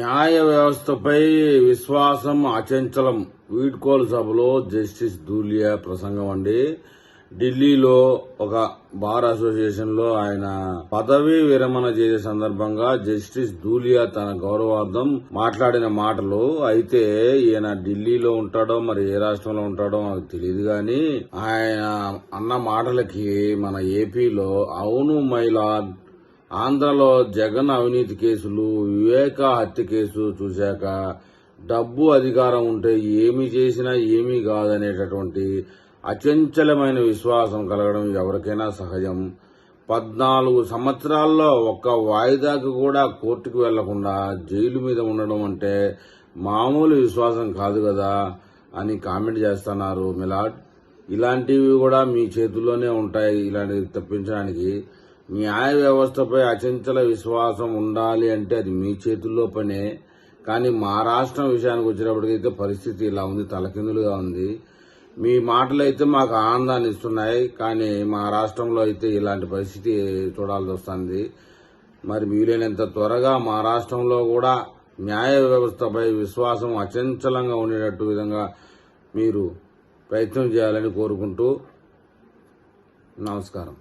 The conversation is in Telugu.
న్యాయ వ్యవస్థపై విశ్వాసం అచంచలం వీడ్కోలు సభలో జస్టిస్ దూలియా ప్రసంగం అండి. ఢిల్లీలో ఒక బార్ అసోసియేషన్లో ఆయన పదవీ విరమణ చేసే సందర్భంగా జస్టిస్ దూలియా తన గౌరవార్థం మాట్లాడిన మాటలు అయితే ఈయన ఢిల్లీలో ఉంటాడో మరి ఏ రాష్ట్రంలో ఉంటాడో నాకు తెలియదు గాని ఆయన అన్న మాటలకి మన ఏపీలో అవును మైలాడ్ ఆంధ్రలో జగన్ అవినీతి కేసులు వివేక హత్య కేసు చూశాక డబ్బు అధికారం ఉంటే ఏమి చేసినా ఏమీ కాదనేటటువంటి అచంచలమైన విశ్వాసం కలగడం ఎవరికైనా సహజం. పద్నాలుగు సంవత్సరాల్లో ఒక్క వాయిదాకు కూడా కోర్టుకు వెళ్ళకుండా జైలు మీద ఉండడం అంటే మామూలు విశ్వాసం కాదు కదా అని కామెంట్ చేస్తున్నారు మిలాడ్. ఇలాంటివి కూడా మీ చేతుల్లోనే ఉంటాయి ఇలాంటివి తప్పించడానికి. న్యాయ వ్యవస్థపై అచంచల విశ్వాసం ఉండాలి అంటే అది మీ చేతుల్లో పనే. కానీ మా రాష్ట్రం విషయానికి వచ్చినప్పటికైతే పరిస్థితి ఇలా ఉంది తలకిందులుగా ఉంది. మీ మాటలు అయితే మాకు ఆనందాన్ని ఇస్తున్నాయి కానీ మా రాష్ట్రంలో అయితే ఇలాంటి పరిస్థితి చూడాల్సి వస్తుంది. మరి వీలైనంత త్వరగా మా రాష్ట్రంలో కూడా న్యాయ వ్యవస్థపై విశ్వాసం అచంచలంగా ఉండేటట్టు విధంగా మీరు ప్రయత్నం చేయాలని కోరుకుంటూ నమస్కారం.